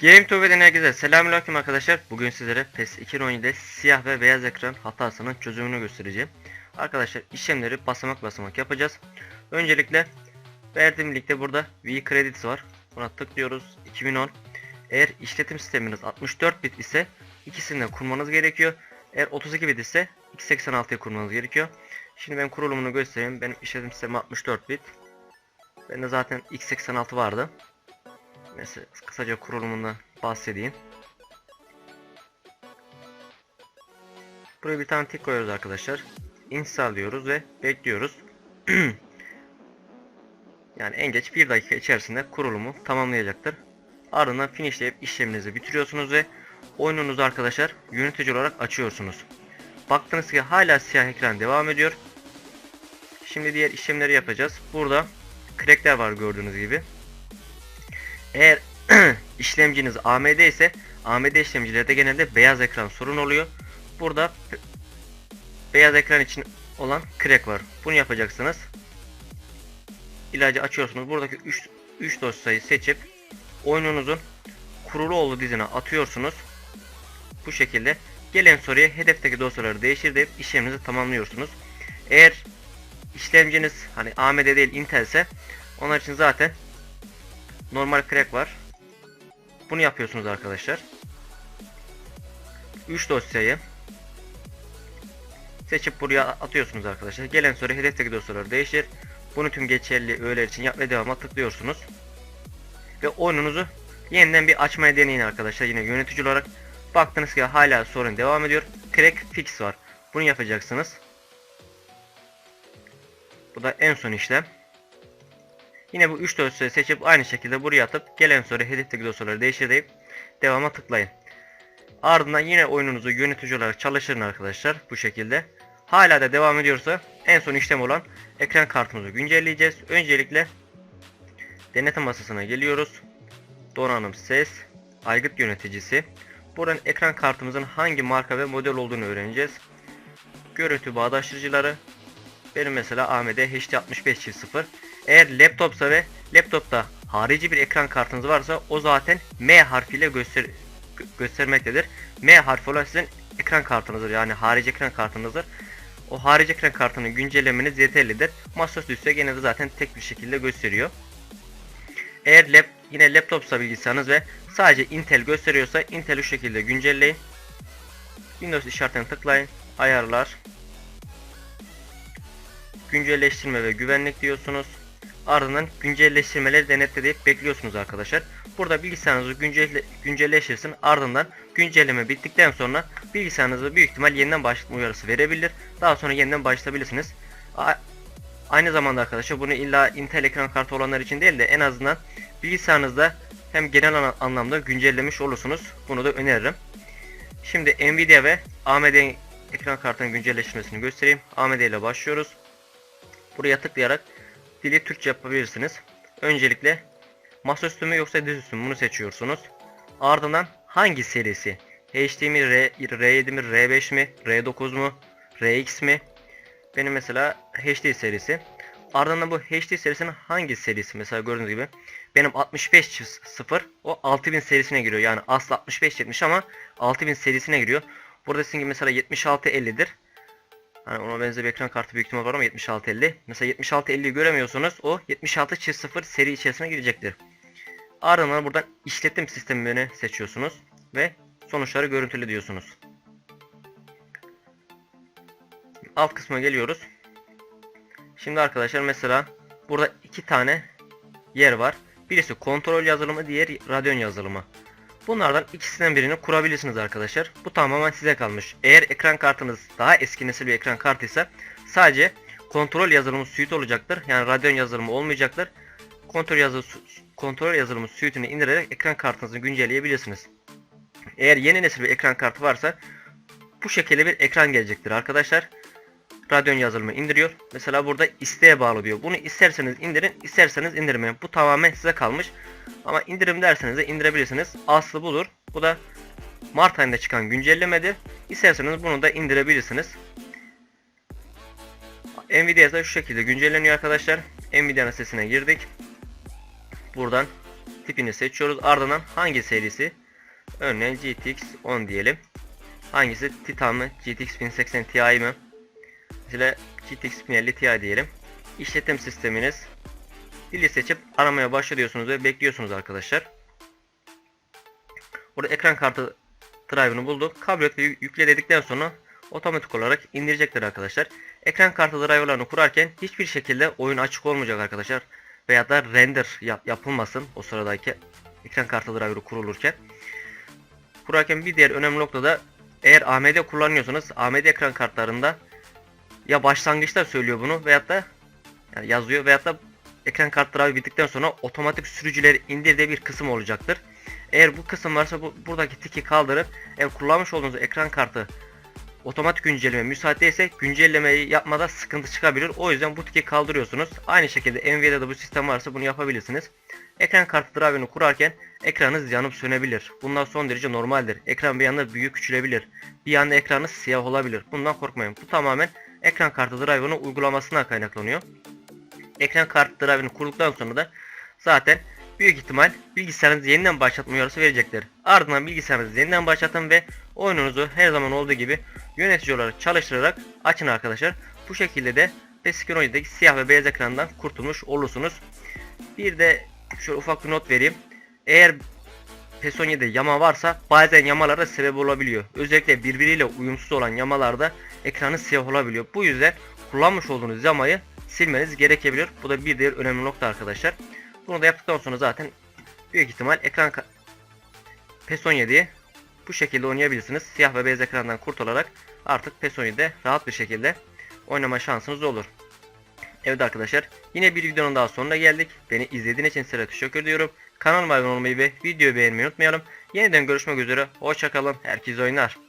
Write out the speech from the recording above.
Game TV'den herkese selamünaleyküm arkadaşlar. Bugün sizlere PES 2017'de siyah ve beyaz ekran hatasının çözümünü göstereceğim. Arkadaşlar işlemleri basamak basamak yapacağız. Öncelikle verdiğim linkte burada V Credits var. Buna tıklıyoruz. 2010. Eğer işletim sisteminiz 64 bit ise ikisini de kurmanız gerekiyor. Eğer 32 bit ise 286'yı kurmanız gerekiyor. Şimdi ben kurulumunu göstereyim. Benim işletim sistemim 64 bit. Bende zaten x86 vardı. Neyse kısaca kurulumundan bahsedeyim. Buraya bir tane tik koyuyoruz arkadaşlar. Install diyoruz ve bekliyoruz. yani en geç 1 dakika içerisinde kurulumu tamamlayacaktır. Ardından finishleyip işleminizi bitiriyorsunuz ve oyununuzu arkadaşlar yönetici olarak açıyorsunuz. Baktınız ki hala siyah ekran devam ediyor. Şimdi diğer işlemleri yapacağız. Burada crackler var gördüğünüz gibi. Eğer işlemciniz AMD ise AMD işlemcilerde genelde beyaz ekran sorun oluyor. Burada be- beyaz ekran için olan crack var. Bunu yapacaksınız. İlacı açıyorsunuz. Buradaki 3 3 dosyayı seçip oyununuzun kurulu olduğu dizine atıyorsunuz. Bu şekilde gelen soruya hedefteki dosyaları değiştir deyip işleminizi tamamlıyorsunuz. Eğer işlemciniz hani AMD değil Intel ise onlar için zaten normal crack var. Bunu yapıyorsunuz arkadaşlar. 3 dosyayı seçip buraya atıyorsunuz arkadaşlar. Gelen soru hedefteki dosyaları değiştir. Bunu tüm geçerli öğeler için yap ve tıklıyorsunuz. Ve oyununuzu yeniden bir açmaya deneyin arkadaşlar. Yine yönetici olarak baktınız ki hala sorun devam ediyor. Crack fix var. Bunu yapacaksınız. Bu da en son işlem. Yine bu 3 dosyayı seçip aynı şekilde buraya atıp gelen soru hedefteki dosyaları değiştir deyip devama tıklayın. Ardından yine oyununuzu yönetici olarak çalıştırın arkadaşlar bu şekilde. Hala da devam ediyorsa en son işlem olan ekran kartımızı güncelleyeceğiz. Öncelikle denetim masasına geliyoruz. Donanım ses, aygıt yöneticisi. Buradan ekran kartımızın hangi marka ve model olduğunu öğreneceğiz. Görüntü bağdaştırıcıları. Benim mesela AMD HD6500. Eğer laptopsa ve laptopta harici bir ekran kartınız varsa o zaten M harfiyle göster gö- göstermektedir. M harfi olan sizin ekran kartınızdır. Yani harici ekran kartınızdır. O harici ekran kartını güncellemeniz yeterlidir. Masaüstü ise gene de zaten tek bir şekilde gösteriyor. Eğer lap, yine laptopsa bilgisayarınız ve sadece Intel gösteriyorsa Intel şu şekilde güncelleyin. Windows işaretine tıklayın. Ayarlar. Güncelleştirme ve güvenlik diyorsunuz. Ardından güncelleştirmeleri denetle deyip bekliyorsunuz arkadaşlar. Burada bilgisayarınızı güncelle güncelleştirsin. Ardından güncelleme bittikten sonra bilgisayarınızı büyük ihtimal yeniden başlatma uyarısı verebilir. Daha sonra yeniden başlatabilirsiniz. A- Aynı zamanda arkadaşlar bunu illa Intel ekran kartı olanlar için değil de en azından bilgisayarınızda hem genel anlamda güncellemiş olursunuz. Bunu da öneririm. Şimdi Nvidia ve AMD ekran kartının güncelleştirmesini göstereyim. AMD ile başlıyoruz. Buraya tıklayarak dili Türkçe yapabilirsiniz. Öncelikle masaüstü mü yoksa dizüstü mü bunu seçiyorsunuz. Ardından hangi serisi? HD mi, R, R7 mi, R5 mi, R9 mu, RX mi? Benim mesela HD serisi. Ardından bu HD serisinin hangi serisi? Mesela gördüğünüz gibi benim 65.0 o 6000 serisine giriyor. Yani aslı 6570 ama 6000 serisine giriyor. Burada sizin gibi mesela 7650'dir. Hani ona benzer bir ekran kartı büyük ihtimal var ama 7650. Mesela 7650'yi göremiyorsunuz. O 76.0 seri içerisine girecektir. Ardından buradan işletim sistemini seçiyorsunuz ve sonuçları görüntülü diyorsunuz. Alt kısma geliyoruz. Şimdi arkadaşlar mesela burada iki tane yer var. Birisi kontrol yazılımı, diğeri radyon yazılımı. Bunlardan ikisinden birini kurabilirsiniz arkadaşlar. Bu tamamen size kalmış. Eğer ekran kartınız daha eski nesil bir ekran kartıysa sadece kontrol yazılımı suite olacaktır. Yani radyon yazılımı olmayacaktır. Kontrol yazılımı kontrol yazılımı suite'ini indirerek ekran kartınızı güncelleyebilirsiniz. Eğer yeni nesil bir ekran kartı varsa bu şekilde bir ekran gelecektir arkadaşlar. Radyon yazılımı indiriyor. Mesela burada isteğe bağlı diyor. Bunu isterseniz indirin, isterseniz indirmeyin. Bu tamamen size kalmış. Ama indirim derseniz de indirebilirsiniz. Aslı budur. Bu da Mart ayında çıkan güncellemedir. İsterseniz bunu da indirebilirsiniz. Nvidia ise şu şekilde güncelleniyor arkadaşlar. Nvidia'nın sitesine girdik. Buradan tipini seçiyoruz. Ardından hangi serisi? Örneğin GTX 10 diyelim. Hangisi? Titan mı? GTX 1080 Ti mi? Mesela GTX 1050 Ti diyelim. İşletim sisteminiz. Dili seçip aramaya başlıyorsunuz ve bekliyorsunuz arkadaşlar. Burada ekran kartı drive'ını bulduk. Kabul et ve yü- yükle dedikten sonra otomatik olarak indirecektir arkadaşlar. Ekran kartı driver'larını kurarken hiçbir şekilde oyun açık olmayacak arkadaşlar. Veya da render yap- yapılmasın o sıradaki ekran kartı driver'ı kurulurken. Kurarken bir diğer önemli nokta da eğer AMD kullanıyorsanız AMD ekran kartlarında ya başlangıçta söylüyor bunu veyahut da yani yazıyor veyahut da ekran kartları bittikten sonra otomatik sürücüleri indir diye bir kısım olacaktır. Eğer bu kısım varsa bu, buradaki tiki kaldırıp eğer kullanmış olduğunuz ekran kartı otomatik güncelleme müsait değilse güncellemeyi yapmada sıkıntı çıkabilir. O yüzden bu tiki kaldırıyorsunuz. Aynı şekilde Nvidia'da bu sistem varsa bunu yapabilirsiniz. Ekran kartı drive'ını kurarken ekranınız yanıp sönebilir. Bunlar son derece normaldir. Ekran bir anda büyük küçülebilir. Bir anda ekranınız siyah olabilir. Bundan korkmayın. Bu tamamen ekran kartı drive'ının uygulamasından kaynaklanıyor. Ekran kartı drive'ını kurduktan sonra da zaten büyük ihtimal bilgisayarınızı yeniden başlatma uyarısı verecektir. Ardından bilgisayarınızı yeniden başlatın ve oyununuzu her zaman olduğu gibi yönetici olarak çalıştırarak açın arkadaşlar. Bu şekilde de PES 2017'deki siyah ve beyaz ekrandan kurtulmuş olursunuz. Bir de şöyle ufak bir not vereyim. Eğer PES 17'de yama varsa bazen yamalara sebep olabiliyor. Özellikle birbiriyle uyumsuz olan yamalarda ekranı siyah olabiliyor. Bu yüzden kullanmış olduğunuz yamayı silmeniz gerekebilir. Bu da bir diğer önemli nokta arkadaşlar. Bunu da yaptıktan sonra zaten büyük ihtimal ekran PES 17'yi bu şekilde oynayabilirsiniz. Siyah ve beyaz ekrandan kurtularak artık PES 17'de rahat bir şekilde oynama şansınız olur. Evet arkadaşlar yine bir videonun daha sonuna geldik. Beni izlediğiniz için size teşekkür ediyorum. Kanalıma abone olmayı ve videoyu beğenmeyi unutmayalım. Yeniden görüşmek üzere. Hoşçakalın. Herkes oynar.